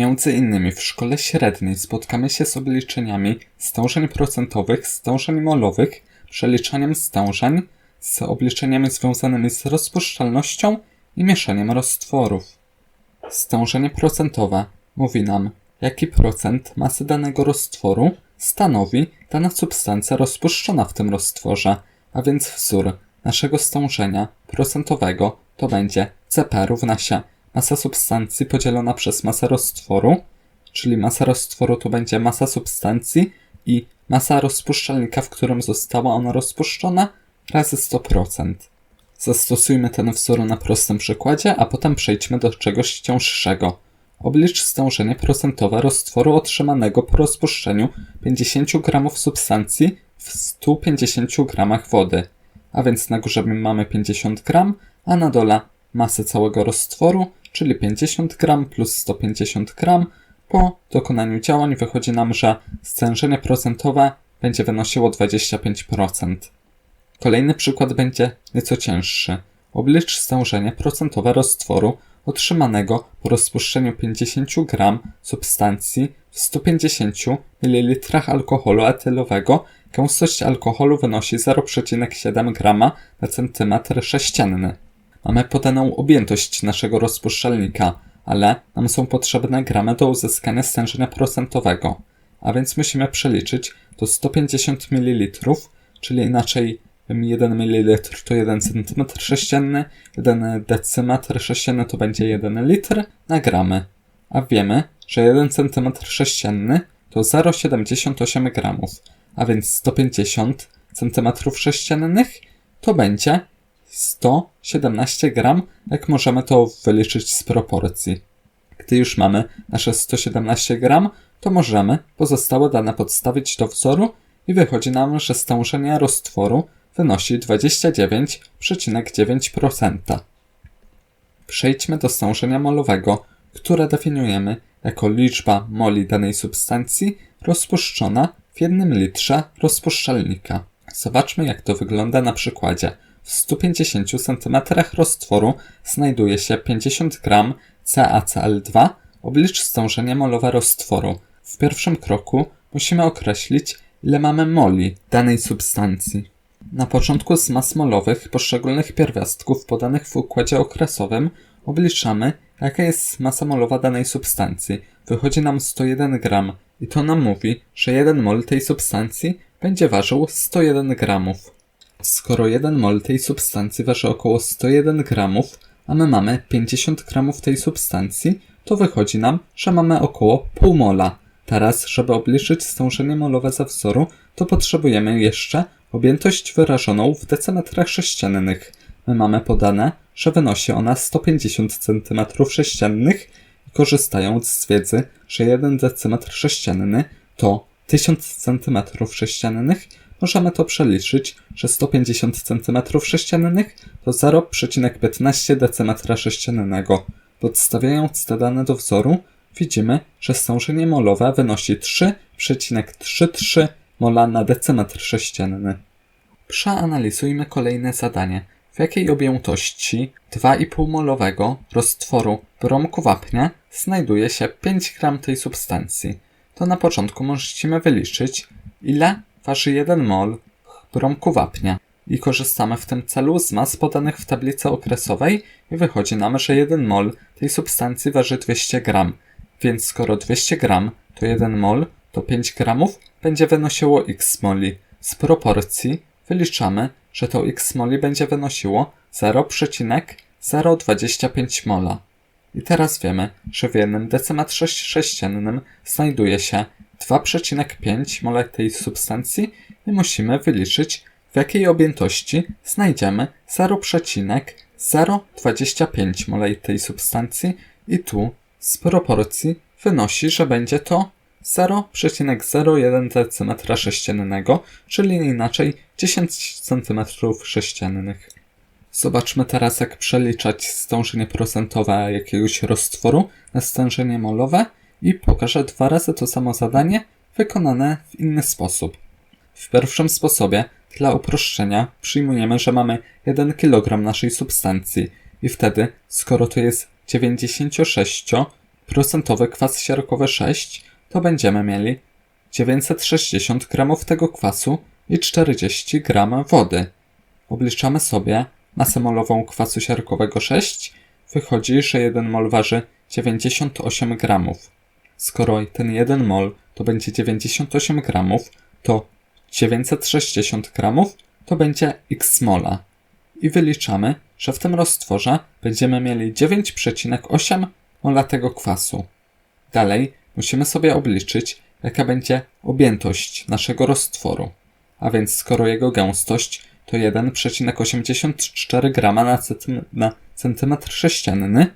Między innymi w szkole średniej spotkamy się z obliczeniami stężeń procentowych, stężeń molowych, przeliczaniem stężeń, z obliczeniami związanymi z rozpuszczalnością i mieszaniem roztworów. Stężenie procentowe mówi nam, jaki procent masy danego roztworu stanowi dana substancja rozpuszczona w tym roztworze, a więc wzór naszego stężenia procentowego to będzie Cp równa się masa substancji podzielona przez masę roztworu, czyli masa roztworu to będzie masa substancji i masa rozpuszczalnika, w którym została ona rozpuszczona, razy 100%. Zastosujmy ten wzór na prostym przykładzie, a potem przejdźmy do czegoś cięższego. Oblicz stężenie procentowe roztworu otrzymanego po rozpuszczeniu 50 g substancji w 150 g wody. A więc na górze mamy 50 g, a na dole masę całego roztworu, czyli 50 g plus 150 g. Po dokonaniu działań wychodzi nam, że stężenie procentowe będzie wynosiło 25%. Kolejny przykład będzie nieco cięższy. Oblicz stężenie procentowe roztworu otrzymanego po rozpuszczeniu 50 g substancji w 150 ml alkoholu etylowego. Gęstość alkoholu wynosi 0,7 g na centymetr sześcienny. Mamy podaną objętość naszego rozpuszczalnika, ale nam są potrzebne gramy do uzyskania stężenia procentowego. A więc musimy przeliczyć do 150 ml, czyli inaczej 1 ml to 1 cm sześcienny, 1 decymetr sześcienny to będzie 1 litr na gramy. A wiemy, że 1 cm sześcienny to 0,78 gramów, a więc 150 cm sześciennych to będzie 117 gram, jak możemy to wyliczyć z proporcji. Gdy już mamy nasze 117 gram, to możemy pozostałe dane podstawić do wzoru i wychodzi nam, że stężenie roztworu wynosi 29,9%. Przejdźmy do stężenia molowego, które definiujemy jako liczba moli danej substancji rozpuszczona w jednym litrze rozpuszczalnika. Zobaczmy jak to wygląda na przykładzie. W 150 cm roztworu znajduje się 50 g CaCl2. Oblicz stężenie molowe roztworu. W pierwszym kroku musimy określić, ile mamy moli danej substancji. Na początku z mas molowych poszczególnych pierwiastków podanych w układzie okresowym obliczamy, jaka jest masa molowa danej substancji. Wychodzi nam 101 gram i to nam mówi, że 1 mol tej substancji będzie ważył 101 gramów. Skoro 1 mol tej substancji waży około 101 gramów, a my mamy 50 gramów tej substancji, to wychodzi nam, że mamy około pół mola. Teraz, żeby obliczyć stężenie molowe ze wzoru, to potrzebujemy jeszcze objętość wyrażoną w decimetrach sześciennych. My mamy podane, że wynosi ona 150 cm sześciennych i korzystając z wiedzy, że 1 decymetr sześcienny to 1000 cm sześciennych, możemy to przeliczyć, że 150 cm sześciennych to 0,15 decymetra sześciennego. Podstawiając te dane do wzoru, widzimy, że stężenie molowe wynosi 3,33 mola na decymetr sześcienny. Przeanalizujmy kolejne zadanie. W jakiej objętości 2,5 molowego roztworu bromku wapnia znajduje się 5 gram tej substancji? To na początku musimy wyliczyć, ile waży 1 mol bromku wapnia. I korzystamy w tym celu z mas podanych w tablicy okresowej i wychodzi nam, że 1 mol tej substancji waży 200 gram. Więc skoro 200 gram to 1 mol, to 5 gramów będzie wynosiło x moli. Z proporcji wyliczamy, że to x moli będzie wynosiło 0,025 mola. I teraz wiemy, że w jednym decymetrze sześciennym znajduje się 2,5 mola tej substancji i musimy wyliczyć, w jakiej objętości znajdziemy 0,025 molej tej substancji i tu z proporcji wynosi, że będzie to 0,01 cm sześciennego, czyli inaczej 10 cm sześciennych. Zobaczmy teraz, jak przeliczać stężenie procentowe jakiegoś roztworu na stężenie molowe i pokażę dwa razy to samo zadanie wykonane w inny sposób. W pierwszym sposobie, dla uproszczenia, przyjmujemy, że mamy 1 kg naszej substancji i wtedy, skoro to jest 96 procentowy kwas siarkowy 6, to będziemy mieli 960 gramów tego kwasu i 40 gram wody. Obliczamy sobie masę molową kwasu siarkowego 6. Wychodzi, że 1 mol waży 98 gramów. Skoro ten 1 mol to będzie 98 gramów, to 960 gramów to będzie x mola. I wyliczamy, że w tym roztworze będziemy mieli 9,8 mola tego kwasu. Dalej musimy sobie obliczyć, jaka będzie objętość naszego roztworu. A więc skoro jego gęstość to 1,84 g na, centym- na centymetr sześcienny,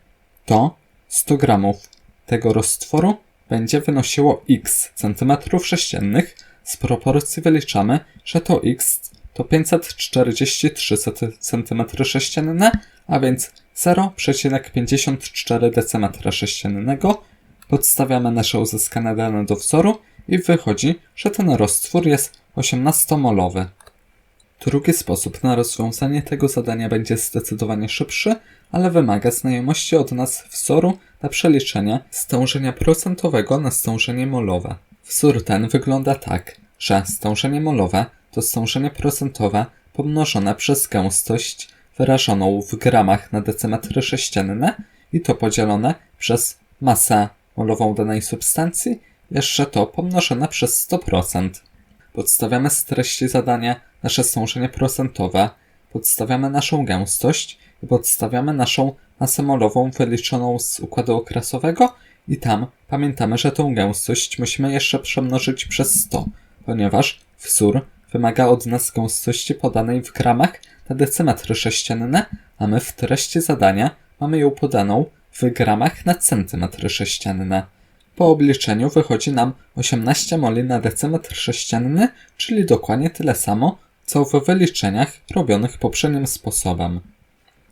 to 100 gramów tego roztworu będzie wynosiło x centymetrów sześciennych. Z proporcji wyliczamy, że to x to 543 cm sześcienne, a więc 0,54 dm sześciennego. Podstawiamy nasze uzyskane dane do wzoru i wychodzi, że ten roztwór jest 18-molowy. Drugi sposób na rozwiązanie tego zadania będzie zdecydowanie szybszy, ale wymaga znajomości od nas wzoru na przeliczenie stężenia procentowego na stężenie molowe. Wzór ten wygląda tak, że stężenie molowe to stężenie procentowe pomnożone przez gęstość wyrażoną w gramach na decymetry sześcienne i to podzielone przez masę molową danej substancji, jeszcze to pomnożone przez 100%. Podstawiamy z treści zadania nasze stężenie procentowe, podstawiamy naszą gęstość i podstawiamy naszą masę molową wyliczoną z układu okresowego i tam pamiętamy, że tą gęstość musimy jeszcze przemnożyć przez 100, ponieważ wzór wymaga od nas gęstości podanej w gramach na decymetry sześcienne, a my w treści zadania mamy ją podaną w gramach na centymetry sześcienne. Po obliczeniu wychodzi nam 18 moli na decymetr sześcienny, czyli dokładnie tyle samo, co w wyliczeniach robionych poprzednim sposobem.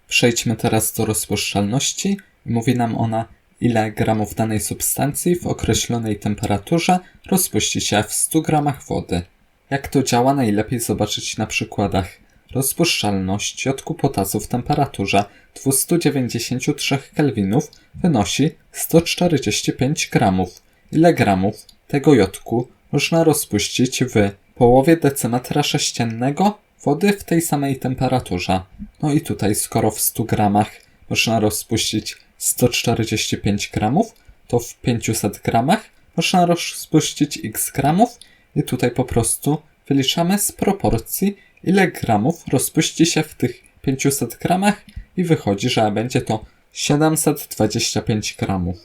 Przejdźmy teraz do rozpuszczalności i mówi nam ona, ile gramów danej substancji w określonej temperaturze rozpuści się w 100 gramach wody. Jak to działa najlepiej zobaczyć na przykładach. Rozpuszczalność jodku potasu w temperaturze 293 kelwinów wynosi 145 gramów. Ile gramów tego jodku można rozpuścić w połowie decymetra sześciennego wody w tej samej temperaturze? No i tutaj, skoro w 100 gramach można rozpuścić 145 gramów, to w 500 gramach można rozpuścić x gramów i tutaj po prostu wyliczamy z proporcji, ile gramów rozpuści się w tych 500 gramach i wychodzi, że będzie to 725 gramów.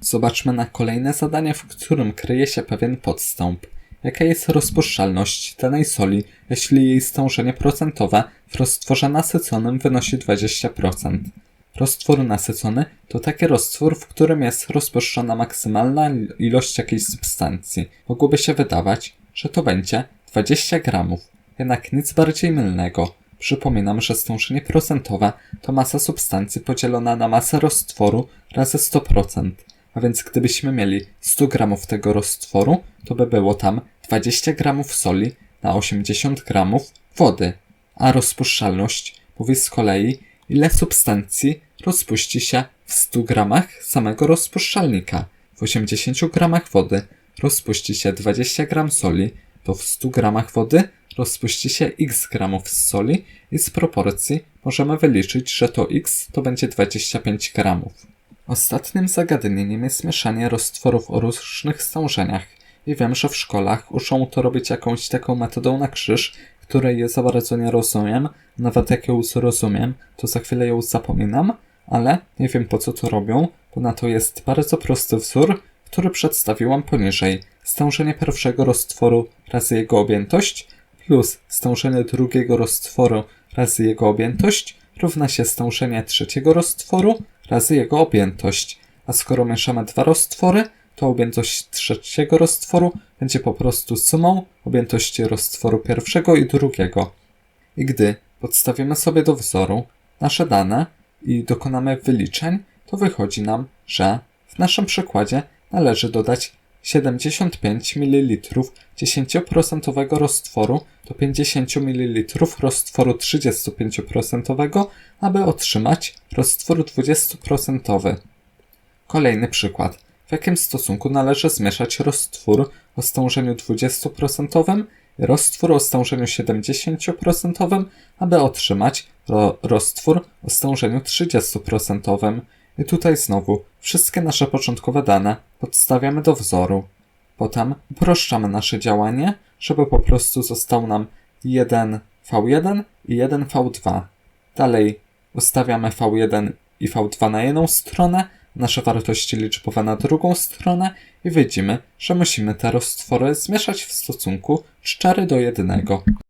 Zobaczmy na kolejne zadanie, w którym kryje się pewien podstęp. Jaka jest rozpuszczalność danej soli, jeśli jej stężenie procentowe w roztworze nasyconym wynosi 20%? Roztwór nasycony to taki roztwór, w którym jest rozpuszczona maksymalna ilość jakiejś substancji. Mogłoby się wydawać, że to będzie 20 gramów, jednak nic bardziej mylnego. Przypominam, że stężenie procentowe to masa substancji podzielona na masę roztworu razy 100%. A więc gdybyśmy mieli 100 gramów tego roztworu, to by było tam 20 gramów soli na 80 gramów wody. A rozpuszczalność mówi z kolei, ile substancji rozpuści się w 100 gramach samego rozpuszczalnika. W 80 gramach wody rozpuści się 20 gram soli, to w 100 gramach wody rozpuści się x gramów z soli i z proporcji możemy wyliczyć, że to x to będzie 25 gramów. Ostatnim zagadnieniem jest mieszanie roztworów o różnych stężeniach. I wiem, że w szkołach uczą to robić jakąś taką metodą na krzyż, której za bardzo nie rozumiem. Nawet jak ją zrozumiem, to za chwilę ją zapominam, ale nie wiem po co to robią, bo na to jest bardzo prosty wzór, który przedstawiłam poniżej. Stężenie pierwszego roztworu razy jego objętość plus stężenie drugiego roztworu razy jego objętość równa się stężenie trzeciego roztworu razy jego objętość. A skoro mieszamy dwa roztwory, to objętość trzeciego roztworu będzie po prostu sumą objętości roztworu pierwszego i drugiego. I gdy podstawimy sobie do wzoru nasze dane i dokonamy wyliczeń, to wychodzi nam, że w naszym przykładzie należy dodać 75 ml 10% roztworu do 50 ml roztworu 35%, aby otrzymać roztwór 20%. Kolejny przykład. w jakim stosunku należy zmieszać roztwór o stężeniu 20% i roztwór o stężeniu 70%, aby otrzymać ro- roztwór o stężeniu 30%. I tutaj znowu wszystkie nasze początkowe dane podstawiamy do wzoru. Potem uproszczamy nasze działanie, żeby po prostu został nam 1 V1 i 1 V2. Dalej ustawiamy V1 i V2 na jedną stronę, nasze wartości liczbowe na drugą stronę i widzimy, że musimy te roztwory zmieszać w stosunku 4 do 1.